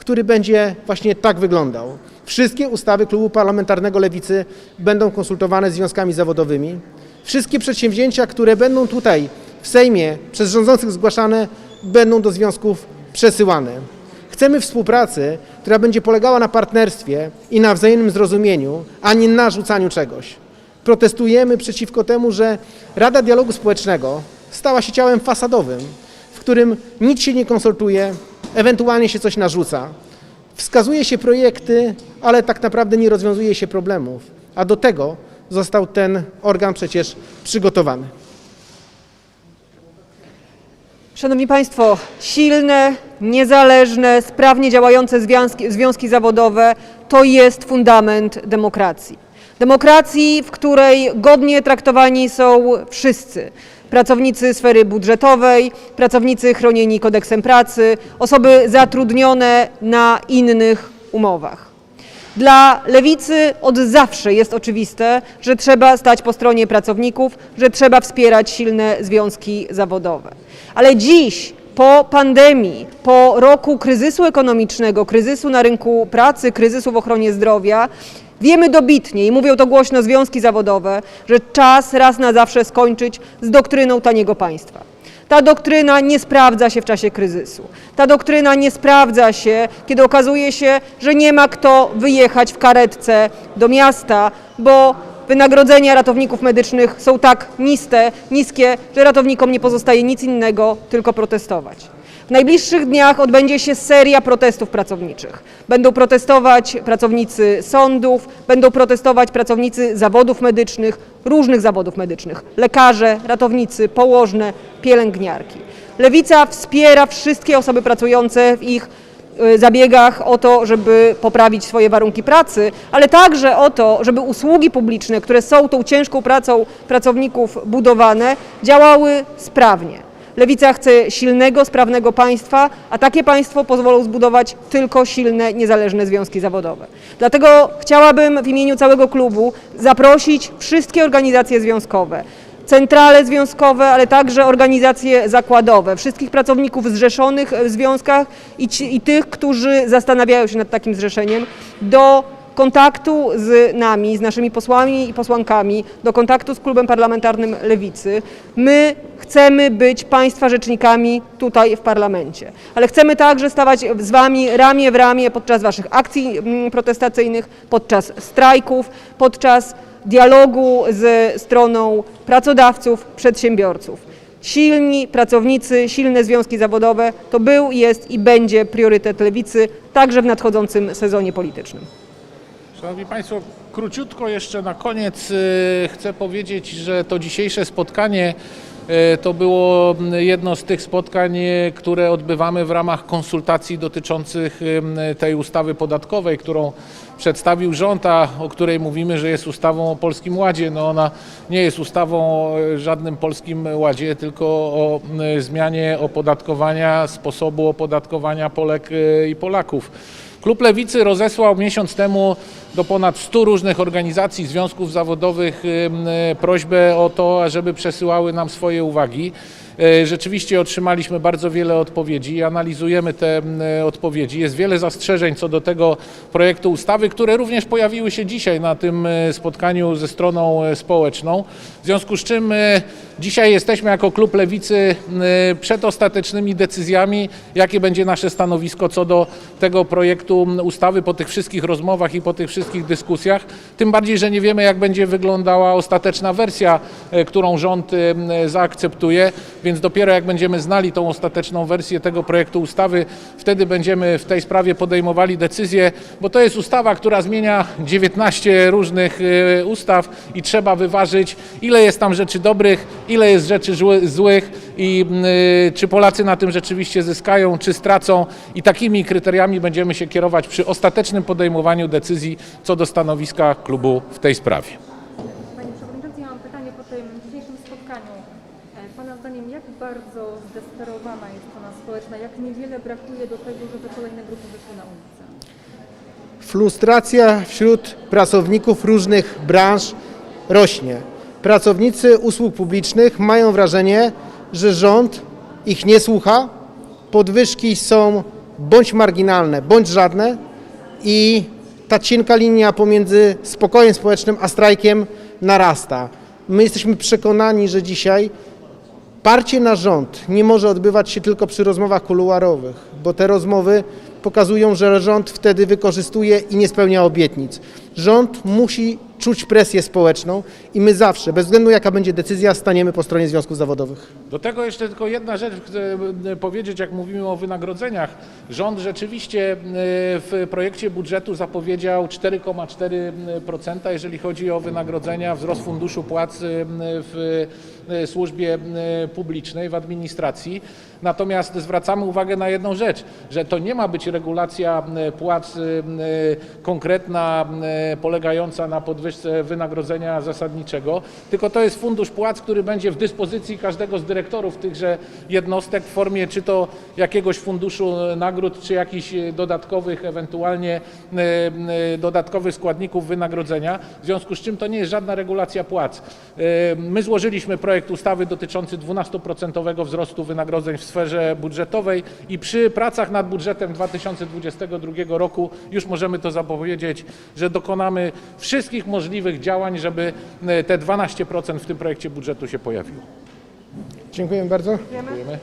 który będzie właśnie tak wyglądał. Wszystkie ustawy Klubu Parlamentarnego Lewicy będą konsultowane z związkami zawodowymi. Wszystkie przedsięwzięcia, które będą tutaj w Sejmie przez rządzących zgłaszane, będą do związków przesyłane. Chcemy współpracy, która będzie polegała na partnerstwie i na wzajemnym zrozumieniu, a nie narzucaniu czegoś. Protestujemy przeciwko temu, że Rada Dialogu Społecznego stała się ciałem fasadowym, w którym nic się nie konsultuje, ewentualnie się coś narzuca. Wskazuje się projekty, ale tak naprawdę nie rozwiązuje się problemów, a do tego został ten organ przecież przygotowany. Szanowni Państwo, silne, niezależne, sprawnie działające związki, związki zawodowe to jest fundament demokracji. Demokracji, w której godnie traktowani są wszyscy. Pracownicy sfery budżetowej, pracownicy chronieni kodeksem pracy, osoby zatrudnione na innych umowach. Dla lewicy od zawsze jest oczywiste, że trzeba stać po stronie pracowników, że trzeba wspierać silne związki zawodowe. Ale dziś, po pandemii, po roku kryzysu ekonomicznego, kryzysu na rynku pracy, kryzysu w ochronie zdrowia, wiemy dobitnie i mówią to głośno związki zawodowe, że czas raz na zawsze skończyć z doktryną taniego państwa. Ta doktryna nie sprawdza się w czasie kryzysu. Ta doktryna nie sprawdza się, kiedy okazuje się, że nie ma kto wyjechać w karetce do miasta, bo wynagrodzenia ratowników medycznych są tak niskie, niskie, że ratownikom nie pozostaje nic innego, tylko protestować. W najbliższych dniach odbędzie się seria protestów pracowniczych. Będą protestować pracownicy sądów, będą protestować pracownicy zawodów medycznych, różnych zawodów medycznych, lekarze, ratownicy, położne, pielęgniarki. Lewica wspiera wszystkie osoby pracujące w ich y, zabiegach o to, żeby poprawić swoje warunki pracy, ale także o to, żeby usługi publiczne, które są tą ciężką pracą pracowników budowane, działały sprawnie. Lewica chce silnego, sprawnego państwa, a takie państwo pozwolą zbudować tylko silne, niezależne związki zawodowe. Dlatego chciałabym w imieniu całego klubu zaprosić wszystkie organizacje związkowe, centrale związkowe, ale także organizacje zakładowe, wszystkich pracowników zrzeszonych w związkach i, ci, i tych, którzy zastanawiają się nad takim zrzeszeniem, do kontaktu z nami, z naszymi posłami i posłankami, do kontaktu z klubem parlamentarnym Lewicy. My chcemy być Państwa rzecznikami tutaj w parlamencie, ale chcemy także stawać z Wami ramię w ramię podczas Waszych akcji mm, protestacyjnych, podczas strajków, podczas dialogu ze stroną pracodawców, przedsiębiorców. Silni pracownicy, silne związki zawodowe to był, jest i będzie priorytet Lewicy także w nadchodzącym sezonie politycznym. Szanowni Państwo, króciutko jeszcze na koniec y, chcę powiedzieć, że to dzisiejsze spotkanie y, to było mm, jedno z tych spotkań, y, które odbywamy w ramach konsultacji dotyczących tej ustawy podatkowej, którą przedstawił rząd, a o której mówimy, że jest ustawą o Polskim Ładzie. No ona nie jest ustawą o żadnym Polskim Ładzie, tylko o zmianie opodatkowania, sposobu opodatkowania Polek i Polaków. Klub Lewicy rozesłał miesiąc temu do ponad 100 różnych organizacji, związków zawodowych y, prośbę o to, żeby przesyłały nam swoje uwagi. Y, Rzeczywiście otrzymaliśmy bardzo wiele odpowiedzi i analizujemy te ym, odpowiedzi. Jest wiele zastrzeżeń co do tego projektu ustawy, które również pojawiły się dzisiaj na tym y, spotkaniu ze stroną społeczną. W związku z czym dzisiaj jesteśmy jako klub Lewicy przed ostatecznymi decyzjami, jakie będzie nasze stanowisko co do tego projektu ustawy po tych wszystkich rozmowach i po tych wszystkich dyskusjach. Tym bardziej, że nie wiemy, jak będzie wyglądała ostateczna wersja, którą rząd zaakceptuje, więc dopiero jak będziemy znali tą ostateczną wersję tego projektu ustawy, wtedy będziemy w tej sprawie podejmowali decyzję, bo to jest ustawa, która zmienia 19 różnych y, ustaw i trzeba wyważyć, ile jest tam rzeczy dobrych, ile jest rzeczy zły- złych i y, czy Polacy na tym rzeczywiście zyskają, czy stracą i takimi kryteriami będziemy się kierować przy ostatecznym podejmowaniu decyzji co do stanowiska klubu w tej sprawie. Panie Przewodniczący, ja mam pytanie po tym dzisiejszym spotkaniu. E, Pana zdaniem, jak bardzo zdesperowana jest strona społeczna, jak niewiele brakuje do tego, żeby kolejne grupy wyszły na ulicę? Frustracja wśród pracowników różnych branż rośnie. Pracownicy usług publicznych mają wrażenie, że rząd ich nie słucha, podwyżki są bądź marginalne, bądź żadne i ta cienka linia pomiędzy spokojem społecznym a strajkiem narasta. My jesteśmy przekonani, że dzisiaj Parcie na rząd nie może odbywać się tylko przy rozmowach kuluarowych, bo te rozmowy pokazują, że rząd wtedy wykorzystuje i nie spełnia obietnic. Rząd musi czuć presję społeczną i my zawsze, bez względu jaka będzie decyzja, staniemy po stronie związków zawodowych. Do tego jeszcze tylko jedna rzecz chcę e, powiedzieć, jak mówimy o wynagrodzeniach. Rząd rzeczywiście e, w projekcie budżetu zapowiedział 4,4%, jeżeli chodzi o wynagrodzenia, wzrost funduszu płac e, w e, służbie e, publicznej, w administracji. Natomiast zwracamy uwagę na jedną rzecz, że to nie ma być regulacja e, płac e, konkretna, e, polegająca na podwyżce wynagrodzenia zasadniczego, tylko to jest fundusz płac, który będzie w dyspozycji każdego z dyrektorów tychże jednostek w formie czy to jakiegoś funduszu nagród, czy jakichś dodatkowych, ewentualnie e, e, dodatkowych składników wynagrodzenia, w związku z czym to nie jest żadna regulacja płac. E, My złożyliśmy projekt ustawy dotyczący 12% wzrostu wynagrodzeń w sferze budżetowej i przy pracach nad budżetem 2022 roku już możemy to zapowiedzieć, że dokonamy wszystkich możliwych działań, żeby e, te 12% w tym projekcie budżetu się pojawiło. Dziękuję bardzo. Dziękujemy.